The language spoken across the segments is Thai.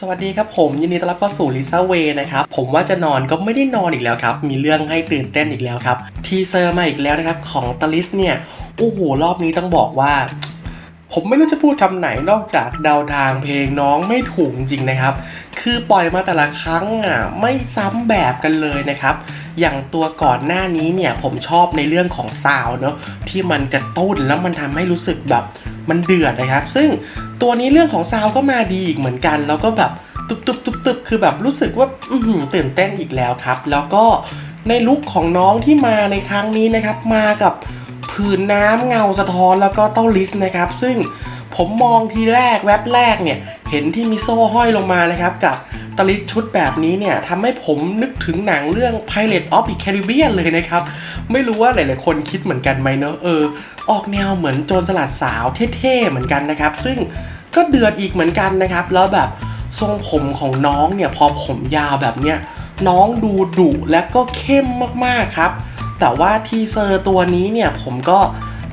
สวัสดีครับผมยินดีต้อนรับเข้าสู่ลิซ่าเวนะครับ ผมว่าจะนอนก็ไม่ได้นอนอีกแล้วครับ มีเรื่องให้ตื่นเต้นอีกแล้วครับ ทีเซอร์มาอีกแล้วนะครับ ของตาลิสเนี่ย โอ้โห รอบนี้ต้องบอกว่า ผมไม่รู้จะพูดคำไหนนอกจากเดาทางเพลงน้องไม่ถูกจริงนะครับ คือปล่อยมาแต่ละครั้งอะไม่ซ้ำแบบกันเลยนะครับอย่างตัวก่อนหน้านี้เนี่ยผมชอบในเรื่องของซาวเนอะที่มันกระตุ้นแล้วมันทำให้รู้สึกแบบ มันเดือดนะครับ ซึ่งตัวนี้เรื่องของซาวก็มาดีอีกเหมือนกันแล้วก็แบบตุบตุบตุบตุบคือแบบรู้สึกว่าตื่นเต้นอีกแล้วครับ แล้วก็ในลุคของน้องที่มาในครั้งนี้นะครับ มากับผืนน้ำเงาสะท้อนแล้วก็เต้าลิสนะครับ ซึ่งผมมองทีแรกแว็บแรกเนี่ย เห็นที่มิโซ่ห้อยลงมานะครับ กับตลิสชุดแบบนี้เนี่ยทำให้ผมนึกถึงหนังเรื่อง Pirate of the Caribbean เลยนะครับ ไม่รู้ว่าหลายๆคนคิดเหมือนกันไหมเนอะเออ ออกแนวเหมือนโจรสลัดสาวเท่ๆเหมือนกันนะครับ ซึ่งก็เดือดอีกเหมือนกันนะครับ แล้วแบบทรงผมของน้องเนี่ยพอผมยาวแบบเนี้ยน้องดูดุและก็เข้มมากๆครับ แต่ว่าทีเซอร์ตัวนี้เนี่ยผมก็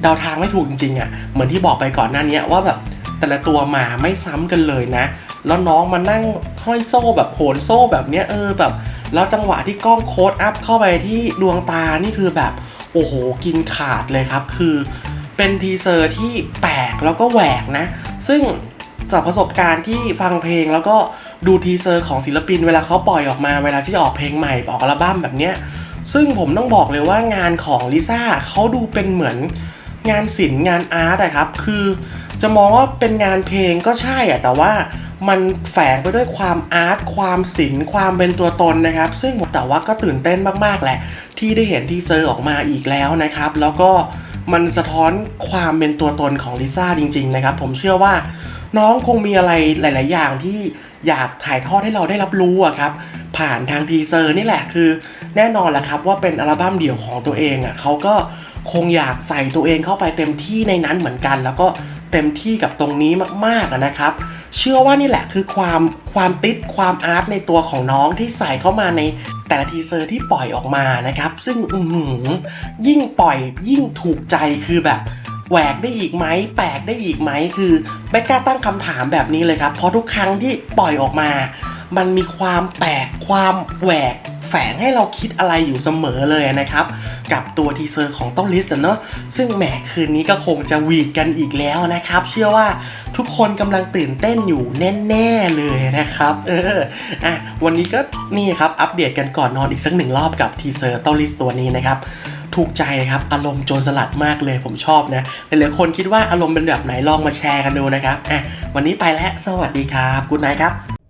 เดาทางไม่ถูกจริงๆอะ่ะเหมือนที่บอกไปก่อนหน้านี้ว่าแบบแต่ละตัวมาไม่ซ้ำกันเลยนะ แล้วน้องมานั่งห้อยโซ่แบบโหนโซ่แบบเนี้ยเออแบบ แล้วจังหวะที่กล้องโค้ดอัพเข้าไปที่ดวงตานี่คือแบบ โอ้โห กินขาดเลยครับ คือเป็นทีเซอร์ที่แปลกแล้วก็แหวกนะ ซึ่งจากประสบการณ์ที่ฟังเพลงแล้วก็ดูทีเซอร์ของศิลปินเวลาเขาปล่อยออกมาเวลาที่จะออกเพลงใหม่ออกอัลบั้มแบบเนี้ยซึ่งผมต้องบอกเลยว่างานของลิซ่าเขาดูเป็นเหมือนงานศิลป์งานอาร์ตอะครับ คือจะมองว่าเป็นงานเพลงก็ใช่อะแต่ว่า มันแฝงไปด้วยความอาร์ตความศิลป์ความเป็นตัวตนนะครับ ซึ่งแต่ว่าก็ตื่นเต้นมากๆแหละ ที่ได้เห็นทีเซอร์ออกมาอีกแล้วนะครับ แล้วก็มันสะท้อนความเป็นตัวตนของลิซ่าจริง ๆ นะครับ ผมเชื่อว่าน้องคงมีอะไรหลาย ๆ อย่างที่อยากถ่ายทอดให้เราได้รับรู้อะครับ ผ่านทางทีเซอร์นี่แหละคือ แน่นอนแหละครับว่าเป็นอัลบั้มเดี่ยวของตัวเองอะเขาก็คงอยากใส่ตัวเองเข้าไปเต็มที่ในนั้นเหมือนกัน แล้วก็เต็มที่กับตรงนี้มากๆนะครับ เชื่อว่านี่แหละคือความความติดความอาร์ตในตัวของน้องที่ใส่เข้ามาในแต่ละทีเซอร์ที่ปล่อยออกมานะครับ ซึ่งอืยิ่งปล่อยยิ่งถูกใจคือแบบแหวกได้อีกไหมแปลกได้อีกไหมคือไม่กล้าตั้งคำถามแบบนี้เลยครับ เพราะทุกครั้งที่ปล่อยออกมา มันมีความแปลกความแหวก แฝงให้เราคิดอะไรอยู่เสมอเลยนะครับ กับตัวทีเซอร์ของต้องลิสต์เนาะซึ่งแหมคืนนี้ก็คงจะวีดกันอีกแล้วนะครับ เชื่อว่าทุกคนกำลังตื่นเต้นอยู่แน่ๆเลยนะครับเอออะวันนี้ก็นี่ครับอัปเดตกันก่อนนอนอีกสักหนึ่งรอบกับทีเซอร์ต้องลิสต์ตัวนี้นะครับถูกใจครับอารมณ์โจรสลัดมากเลยผมชอบนะหลายๆคนคิดว่าอารมณ์เป็นแบบไหนลองมาแชร์กันดูนะครับอะวันนี้ไปแล้วสวัสดีครับกูไนครับ